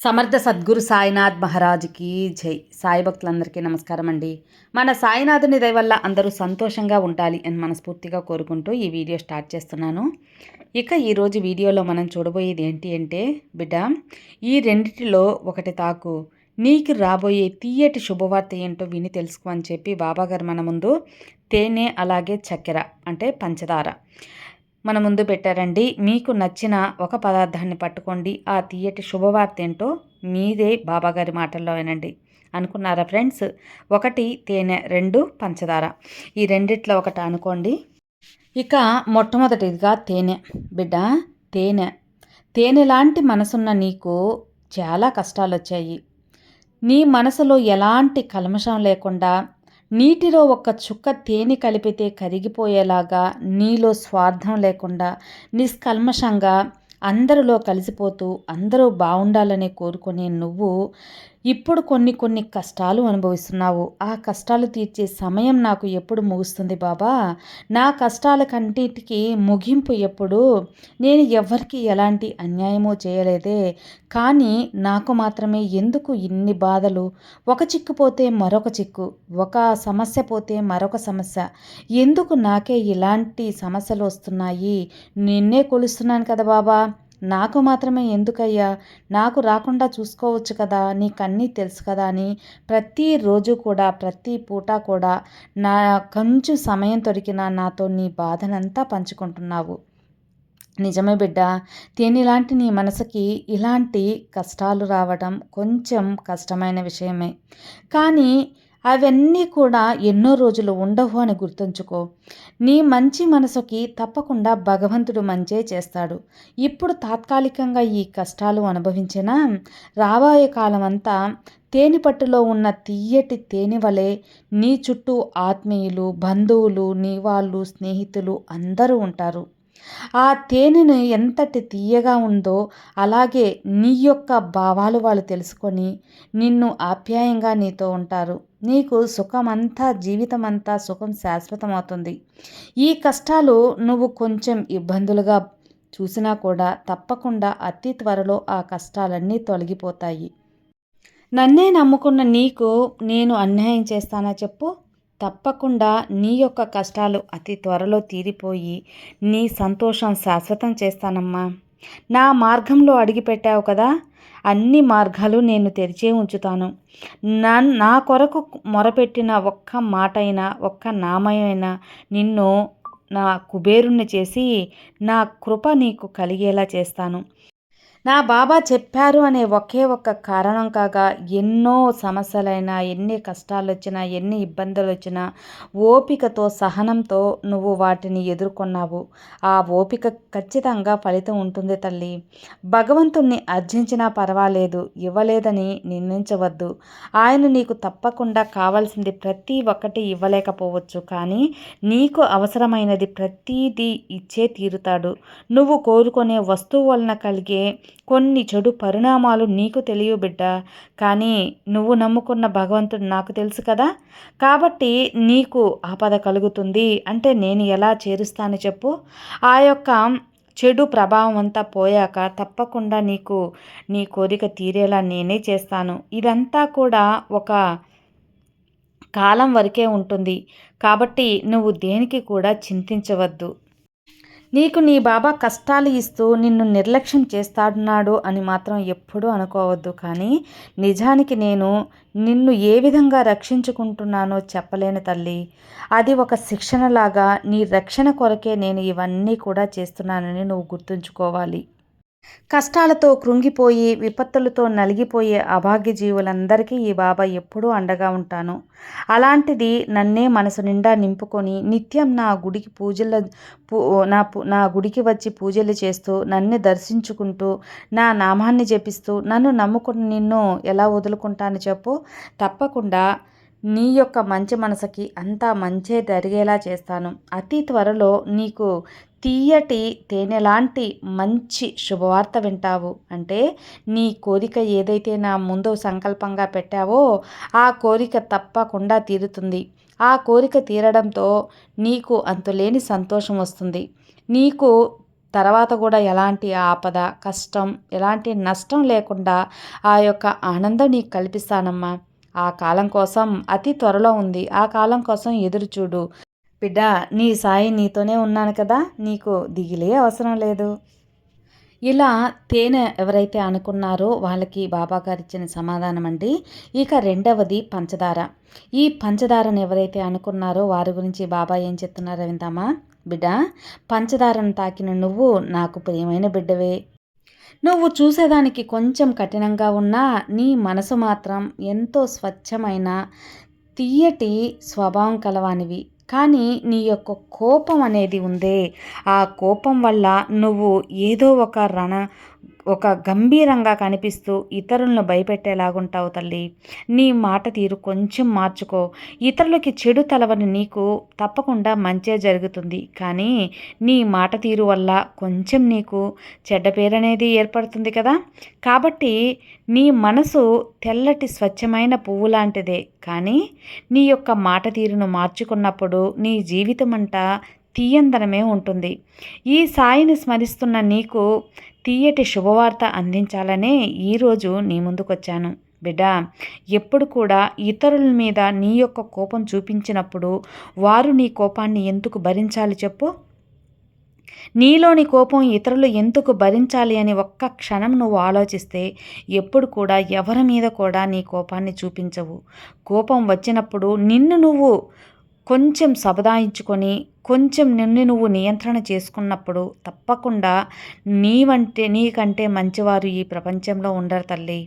సమర్థ సద్గురు సాయినాథ్ మహారాజుకి జై. సాయి భక్తులందరికీ నమస్కారం అండి మన సాయినాథుని దయ వల్ల అందరూ సంతోషంగా ఉండాలి అని మనస్ఫూర్తిగా కోరుకుంటూ ఈ వీడియో స్టార్ట్ చేస్తున్నాను. ఇక ఈరోజు వీడియోలో మనం చూడబోయేది ఏంటి అంటే బిడ్డ ఈ రెండిటిలో ఒకటి తాకు. నీకు రాబోయే తీయటి శుభవార్త ఏంటో విని తెలుసుకో అని చెప్పి బాబాగారు మన ముందు తేనె అలాగే చక్కెర అంటే పంచదార. మన ముందు పెట్టారండి. మీకు నచ్చిన ఒక పదార్థాన్ని పట్టుకోండి. ఆ తీయటి శుభవార్త ఏంటో మీదే బాబాగారి మాటల్లో వినండి అనుకున్నారా ఫ్రెండ్స్? ఒకటి తేనె రెండు పంచదార. ఈ రెండిట్లో ఒకటి అనుకోండి. ఇక మొట్టమొదటిదిగా తేనె. బిడ్డ తేనె. తేనె లాంటి మనసున్న నీకు చాలా కష్టాలు వచ్చాయి నీ మనసులో ఎలాంటి కల్మషం లేకుండా నీటిలో ఒక్క చుక్క తేనె కలిపితే కరిగిపోయేలాగా నీలో స్వార్థం లేకుండా నిష్కల్మషంగా అందరిలో కలిసిపోతూ అందరూ బాగుండాలని కోరుకునే నువ్వు ఇప్పుడు కొన్ని కొన్ని కష్టాలు అనుభవిస్తున్నావు. ఆ కష్టాలు తీర్చే సమయం నాకు ఎప్పుడు ముగుస్తుంది బాబా? నా కష్టాల కంటికి ముగింపు ఎప్పుడు? నేను ఎవరికి ఎలాంటి అన్యాయమో చేయలేదే. కానీ నాకు మాత్రమే ఎందుకు ఇన్ని బాధలు? ఒక చిక్కు పోతే మరొక చిక్కు ఒక సమస్య పోతే మరొక సమస్య. ఎందుకు నాకే ఇలాంటి సమస్యలు వస్తున్నాయి? నిన్నే కొలుస్తున్నాను కదా బాబా. నాకు మాత్రమే ఎందుకయ్యా? నాకు రాకుండా చూసుకోవచ్చు కదా? నీకన్నీ తెలుసు కదా అని ప్రతిరోజు కూడా ప్రతి పూట కూడా నా కొంచెం సమయం దొరికినా నాతో నీ బాధనంతా పంచుకుంటున్నావు. నిజమే బిడ్డ తేనిలాంటి నీ మనసుకి ఇలాంటి కష్టాలు రావడం కొంచెం కష్టమైన విషయమే. కానీ అవన్నీ కూడా ఎన్నో రోజులు ఉండవు అని గుర్తుంచుకో. నీ మంచి మనసుకి తప్పకుండా భగవంతుడు మంచే చేస్తాడు. ఇప్పుడు తాత్కాలికంగా ఈ కష్టాలు అనుభవించినా రాబోయే కాలం అంతా తేనె పట్టులో ఉన్న తీయటి తేనె వలె నీ చుట్టూ ఆత్మీయులు బంధువులు నీ వాళ్ళు స్నేహితులు అందరూ ఉంటారు. ఆ తేనెను ఎంతటి తీయగా ఉందో అలాగే నీ యొక్క భావాలు వాళ్ళు తెలుసుకొని నిన్ను ఆప్యాయంగా నీతో ఉంటారు. నీకు సుఖమంతా జీవితం అంతా సుఖం శాశ్వతమవుతుంది. ఈ కష్టాలు నువ్వు కొంచెం ఇబ్బందులుగా చూసినా కూడా తప్పకుండా అతి త్వరలో ఆ కష్టాలన్నీ తొలగిపోతాయి. నన్నే నమ్ముకున్న నీకు నేను అన్యాయం చేస్తానా చెప్పు? తప్పకుండా నీ యొక్క కష్టాలు అతి త్వరలో తీరిపోయి నీ సంతోషం శాశ్వతం చేస్తానమ్మా. నా మార్గంలో అడిగిపెట్టావు కదా అన్ని మార్గాలు నేను తెరిచే ఉంచుతాను. నా నా కొరకు మొరపెట్టిన ఒక్క మాట అయినా ఒక్క నామైనా నిన్ను నా కుబేరుణ్ణి చేసి నా కృప నీకు కలిగేలా చేస్తాను. నా బాబా చెప్పారు అనే ఒకే ఒక్క కారణం కాగా ఎన్నో సమస్యలైనా ఎన్ని కష్టాలు వచ్చినా ఎన్ని ఇబ్బందులు వచ్చినా ఓపికతో సహనంతో నువ్వు వాటిని ఎదుర్కొన్నావు. ఆ ఓపిక ఖచ్చితంగా ఫలితం ఉంటుంది తల్లి. భగవంతుణ్ణి అర్జించినా పర్వాలేదు ఇవ్వలేదని నిందించవద్దు ఆయన నీకు తప్పకుండా కావాల్సింది ప్రతి ఒక్కటి ఇవ్వలేకపోవచ్చు కానీ నీకు అవసరమైనది ప్రతీది ఇచ్చే తీరుతాడు. నువ్వు కోరుకునే వస్తువు వలన కలిగే కొన్ని చెడు పరిణామాలు నీకు తెలియ బిడ్డ. కానీ నువ్వు నమ్ముకున్న భగవంతుడు నాకు తెలుసు కదా. కాబట్టి నీకు ఆపద కలుగుతుంది. అంటే నేను ఎలా చేరుస్తాను చెప్పు. ఆ యొక్క చెడు ప్రభావం అంతా పోయాక తప్పకుండా నీకు నీ కోరిక తీరేలా నేనే చేస్తాను. ఇదంతా కూడా ఒక కాలం వరకే ఉంటుంది. కాబట్టి నువ్వు దేనికి కూడా చింతించవద్దు. నీకు నీ బాబా కష్టాలు ఇస్తూ నిన్ను నిర్లక్ష్యం చేస్తాడున్నాడు అని మాత్రం ఎప్పుడూ అనుకోవద్దు కానీ నిజానికి నేను నిన్ను ఏ విధంగా రక్షించుకుంటున్నానో చెప్పలేని తల్లి. అది ఒక శిక్షణలాగా నీ రక్షణ కొరకే నేను ఇవన్నీ కూడా చేస్తున్నానని నువ్వు గుర్తుంచుకోవాలి. కష్టాలతో కృంగిపోయి విపత్తులతో నలిగిపోయే అభాగ్య జీవులందరికీ ఈ బాబా ఎప్పుడూ అండగా ఉంటాను. అలాంటిది నన్నే మనసు నిండా నింపుకొని నిత్యం నా గుడికి పూజల నా నా గుడికి వచ్చి పూజలు చేస్తూ నన్ను దర్శించుకుంటూ నా నామాన్ని జపిస్తూ నన్ను నమ్ముకుని నిన్ను ఎలా వదులుకుంటాను చెప్పు? తప్పకుండా నీ యొక్క మంచి మనసుకి అంతా మంచే జరిగేలా చేస్తాను. అతి త్వరలో నీకు తీయటి తేనెలాంటి మంచి శుభవార్త వింటావు. అంటే నీ కోరిక ఏదైతే నా ముందు సంకల్పంగా పెట్టావో ఆ కోరిక తప్పకుండా తీరుతుంది. ఆ కోరిక తీరడంతో నీకు అంతులేని సంతోషం వస్తుంది. నీకు తర్వాత కూడా ఎలాంటి ఆపద కష్టం ఎలాంటి నష్టం లేకుండా ఆ యొక్క ఆనందం నీకు కల్పిస్తానమ్మా. ఆ కాలం కోసం అతి త్వరలో ఉంది. ఆ కాలం కోసం ఎదురు చూడు. బిడ్డ నీ సాయి నీతోనే ఉన్నాను కదా. నీకు దిగిలే అవసరం లేదు. ఇలా తేనె ఎవరైతే అనుకున్నారో వాళ్ళకి బాబాగారు ఇచ్చిన సమాధానం అండి. ఇక రెండవది పంచదార. ఈ పంచదారను ఎవరైతే అనుకున్నారో వారి గురించి బాబా ఏం చెప్తున్నారో విందామా బిడ్డ పంచదారను తాకిన నువ్వు నాకు ప్రియమైన బిడ్డవే. నువ్వు చూసేదానికి కొంచెం కఠినంగా ఉన్నా నీ మనసు మాత్రం ఎంతో స్వచ్ఛమైన తీయటి స్వభావం కలవానివి. కానీ నీ యొక్క కోపం అనేది ఉందే. ఆ కోపం వల్ల నువ్వు ఏదో ఒక రణ ఒక గంభీరంగా కనిపిస్తూ ఇతరులను భయపెట్టేలాగుంటావు తల్లి. నీ మాట తీరు కొంచెం మార్చుకో. ఇతరులకి చెడు తలవని నీకు తప్పకుండా మంచే జరుగుతుంది. కానీ నీ మాట తీరు వల్ల కొంచెం నీకు చెడ్డ పేరనేది ఏర్పడుతుంది కదా. కాబట్టి నీ మనసు తెల్లటి స్వచ్ఛమైన పువ్వు లాంటిదే కానీ నీ యొక్క మాట తీరును మార్చుకున్నప్పుడు నీ జీవితం అంతా తీయందనమే ఉంటుంది. ఈ సాయిని స్మరిస్తున్న నీకు తీయటి శుభవార్త అందించాలనే ఈరోజు నీ ముందుకొచ్చాను. బిడ్డ ఎప్పుడు కూడా ఇతరుల మీద నీ యొక్క కోపం చూపించినప్పుడు వారు నీ కోపాన్ని ఎందుకు భరించాలి చెప్పు? నీలోని కోపం ఇతరులు ఎందుకు భరించాలి అని ఒక్క క్షణం నువ్వు ఆలోచిస్తే ఎప్పుడు కూడా ఎవరి మీద కూడా నీ కోపాన్ని చూపించవు. కోపం వచ్చినప్పుడు నిన్ను నువ్వు కొంచెం సబదాయించుకొని కొంచెం నిన్ను నువ్వు నియంత్రణ చేసుకున్నప్పుడు తప్పకుండా నీవంటే నీకంటే మంచివారు ఈ ప్రపంచంలో ఉండరు తల్లి.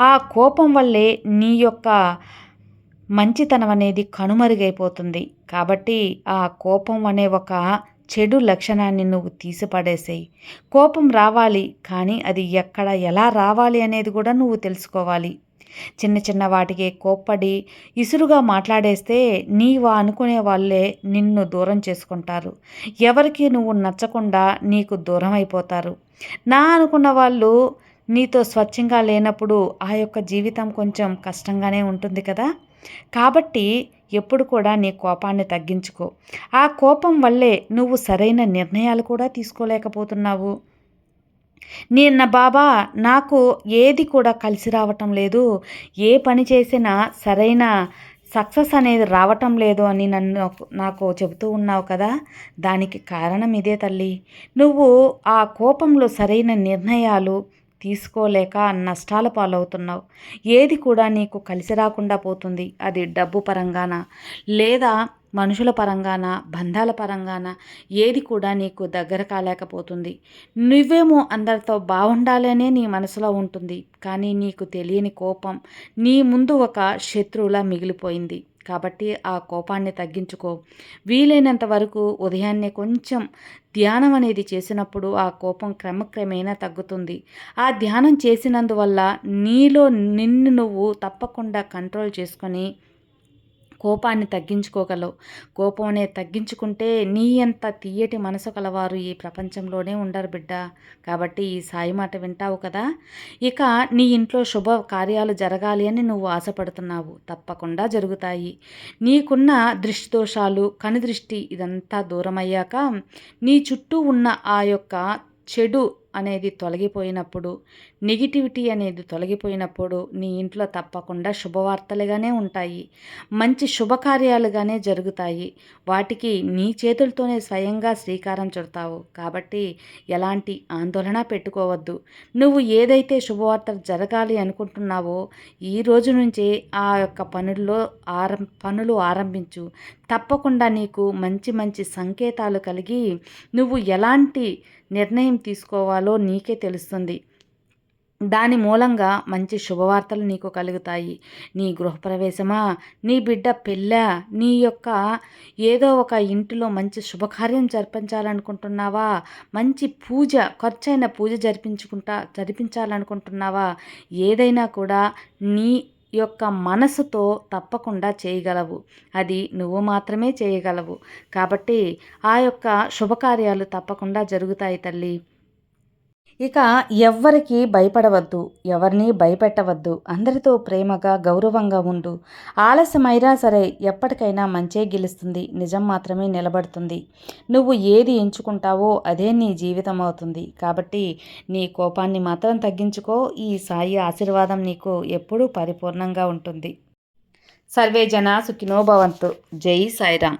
ఆ కోపం వల్లే నీ యొక్క మంచితనం అనేది కనుమరుగైపోతుంది. కాబట్టి ఆ కోపం అనే ఒక చెడు లక్షణాన్ని నువ్వు తీసిపడేసేయి. కోపం రావాలి కానీ అది ఎక్కడ ఎలా రావాలి అనేది కూడా నువ్వు తెలుసుకోవాలి. చిన్న చిన్న వాటికి కోప్పడి ఇసురుగా మాట్లాడేస్తే నీవా అనుకునే వాళ్ళే నిన్ను దూరం చేసుకుంటారు. ఎవరికి నువ్వు నచ్చకుండా నీకు దూరం అయిపోతారు నా అనుకున్న వాళ్ళు నీతో స్వచ్ఛంగా లేనప్పుడు ఆ యొక్క జీవితం కొంచెం కష్టంగానే ఉంటుంది కదా. కాబట్టి ఎప్పుడు కూడా నీ కోపాన్ని తగ్గించుకో. ఆ కోపం వల్లే నువ్వు సరైన నిర్ణయాలు కూడా తీసుకోలేకపోతున్నావు. నిన్న బాబా నాకు ఏది కూడా కలిసి రావటం లేదు. ఏ పని చేసినా సరైన సక్సెస్ అనేది రావటం లేదు అని నన్ను నాకు చెబుతూ ఉన్నావు కదా. దానికి కారణం ఇదే తల్లి. నువ్వు ఆ కోపంలో సరైన నిర్ణయాలు తీసుకోలేక నష్టాల పాలవుతున్నావు. ఏది కూడా నీకు కలిసి రాకుండా పోతుంది. అది డబ్బు పరంగాన? లేదా మనుషుల పరంగాన బంధాల పరంగాన ఏది కూడా నీకు దగ్గర కాలేకపోతుంది. నువ్వేమో అందరితో బాగుండాలనే నీ మనసులో ఉంటుంది. కానీ నీకు తెలియని కోపం నీ ముందు ఒక శత్రువులా మిగిలిపోయింది. కాబట్టి ఆ కోపాన్ని తగ్గించుకో. వీలైనంత వరకు ఉదయాన్నే కొంచెం ధ్యానం అనేది చేసినప్పుడు ఆ కోపం క్రమక్రమేణా తగ్గుతుంది. ఆ ధ్యానం చేసినందువల్ల నీలో నిన్ను నువ్వు తప్పకుండా కంట్రోల్ చేసుకొని కోపాన్ని తగ్గించుకోగలవు. కోపం అనేది తగ్గించుకుంటే నీ అంత తీయటి మనసు కలవారు ఈ ప్రపంచంలోనే ఉండరు బిడ్డ. కాబట్టి ఈ సాయి మాట వింటావు కదా? ఇక నీ ఇంట్లో శుభ కార్యాలు జరగాలి అని నువ్వు ఆశపడుతున్నావు. తప్పకుండా జరుగుతాయి. నీకున్న దృష్టి దోషాలు కనుదృష్టి ఇదంతా దూరమయ్యాక నీ చుట్టూ ఉన్న ఆ యొక్క చెడు అనేది తొలగిపోయినప్పుడు నెగిటివిటీ అనేది తొలగిపోయినప్పుడు నీ ఇంట్లో తప్పకుండా శుభవార్తలుగానే ఉంటాయి. మంచి శుభకార్యాలుగానే జరుగుతాయి. వాటికి నీ చేతులతోనే స్వయంగా శ్రీకారం చుడతావు. కాబట్టి ఎలాంటి ఆందోళన పెట్టుకోవద్దు. నువ్వు ఏదైతే శుభవార్తలు జరగాలి అనుకుంటున్నావో ఈ రోజు నుంచే ఆ యొక్క పనుల్లో ఆరం పనులు ఆరంభించు. తప్పకుండా నీకు మంచి మంచి సంకేతాలు కలిగి నువ్వు ఎలాంటి నిర్ణయం తీసుకోవాలో నీకే తెలుస్తుంది. దాని మూలంగా మంచి శుభవార్తలు నీకు కలుగుతాయి. నీ గృహప్రవేశమా నీ బిడ్డ పెళ్ళ నీ యొక్క ఏదో ఒక ఇంటిలో మంచి శుభకార్యం జరిపించాలనుకుంటున్నావా మంచి పూజ ఖర్చైన పూజ జరిపించుకుంటా జరిపించాలనుకుంటున్నావా ఏదైనా కూడా నీ యొక్క మనసుతో తప్పకుండా చేయగలవు. అది నువ్వు మాత్రమే చేయగలవు. కాబట్టి ఆ యొక్క శుభకార్యాలు తప్పకుండా జరుగుతాయి తల్లి. ఇక ఎవ్వరికి భయపడవద్దు ఎవరిని భయపెట్టవద్దు. అందరితో ప్రేమగా గౌరవంగా ఉండు. ఆలస్యమైనా సరే ఎప్పటికైనా మంచే గెలుస్తుంది. నిజం మాత్రమే నిలబడుతుంది. నువ్వు ఏది ఎంచుకుంటావో అదే నీ జీవితం అవుతుంది. కాబట్టి నీ కోపాన్ని మాత్రం తగ్గించుకో. ఈ సాయి ఆశీర్వాదం నీకు ఎప్పుడూ పరిపూర్ణంగా ఉంటుంది. సర్వే జన సుఖినోభవంతు జై సాయిరామ్.